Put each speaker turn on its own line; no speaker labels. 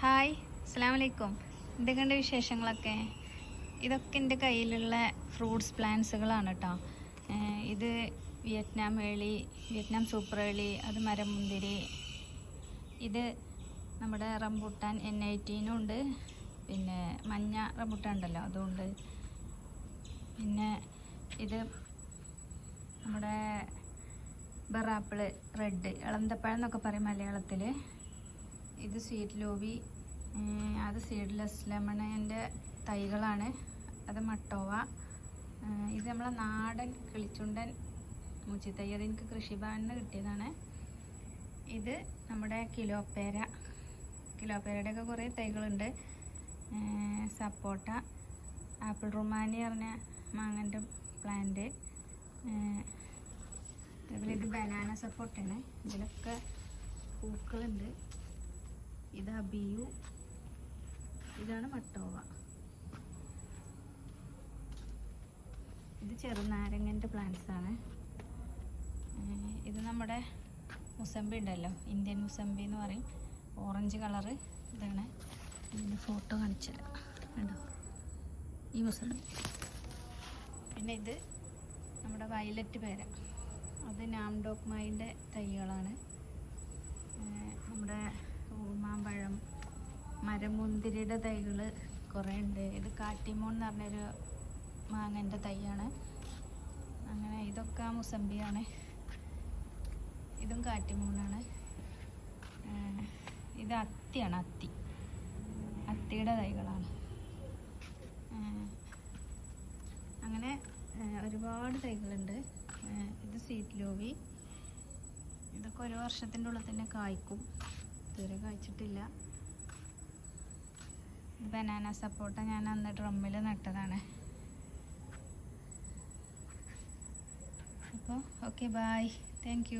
Hi അസ്സാം വലൈക്കും എന്തൊക്കെയുണ്ട് വിശേഷങ്ങളൊക്കെ? ഇതൊക്കെ എന്റെ കയ്യിലുള്ള ഫ്രൂട്ട്സ് പ്ലാന്റ്സുകളാണ് കേട്ടോ ഇത് Vietnam early Vietnam super early അത് മരമുന്തിരി ഇത് നമ്മുടെ റംബൂട്ടാൻ എൻ ഐറ്റീനും ഉണ്ട്. പിന്നെ മഞ്ഞ റംബൂട്ടാൻ ഉണ്ടല്ലോ അതുകൊണ്ട് പിന്നെ ഇത് നമ്മുടെ ബറാപ്പിൾ റെഡ് ഇളന്തപ്പഴം എന്നൊക്കെ പറയും മലയാളത്തിൽ ഇത് സ്വീറ്റ് ലോബി അത് സീഡ്ലെസ് ലെമണിന്റെ തൈകളാണ്. അത് മട്ടോവ. ഇത് നമ്മളെ നാടൻ കിളിച്ചുണ്ടൻ മുച്ചിത്തൈ. അത് എനിക്ക് കൃഷിഭവനിൽ കിട്ടിയതാണ്. ഇത് നമ്മുടെ കിലോപ്പേര. കിലോപ്പേരയുടെ ഒക്കെ കുറേ തൈകളുണ്ട്. സപ്പോട്ട ആപ്പിൾ റുമാനി പറഞ്ഞ മാങ്ങന്റെ പ്ലാന്റ്. അതുപോലെ ഇത് ബനാന സപ്പോർട്ടാണ് ഇതിലൊക്കെ പൂക്കളുണ്ട്. ഇത് അബിയു ഇതാണ് മട്ടോവ. ഇത് ചെറുനാരങ്ങന്റെ പ്ലാന്റ്സ് ആണ്. ഇത് നമ്മുടെ മുസമ്പി ഉണ്ടല്ലോ. ഇന്ത്യൻ മുസമ്പി എന്ന് പറയും. ഓറഞ്ച് കളറ് ഇതാണ്. ഇതിന്റെ ഫോട്ടോ കാണിച്ചുതരാം കണ്ടോ? ഈ മുസമ്പി. പിന്നെ ഇത് നമ്മുടെ വയലറ്റ് പേര. അത് നാംഡോക്മായിന്റെ തൈകളാണ് ഏഹ് നമ്മുടെ ഊമാമ്പഴം മരമുന്തിരിയുടെ തൈകൾ കുറേ ഉണ്ട്. ഇത് കാട്ടിമോൺ എന്ന് പറഞ്ഞൊരു മാങ്ങന്റെ തൈയാണ്. അങ്ങനെ ഇതൊക്കെ മുസമ്പിയാണ്. ഇതും കാട്ടിമൂണാണ് ഇത് അത്തിയാണ് അത്തി. അത്തിയുടെ തൈകളാണ്. അങ്ങനെ ഒരുപാട് തൈകളുണ്ട്. ഇത് സീറ്റ് ലോവി ഇതൊക്കെ ഒരു വർഷത്തിന്റെ ഉള്ളിൽ തന്നെ കായ്ക്കും. ഇതുവരെ കഴിച്ചിട്ടില്ല. ബനാന സപ്പോട്ട ഞാൻ അന്ന് ഡ്രമ്മിൽ നട്ടതാണ്. അപ്പോൾ ഓക്കെ ബായ് താങ്ക്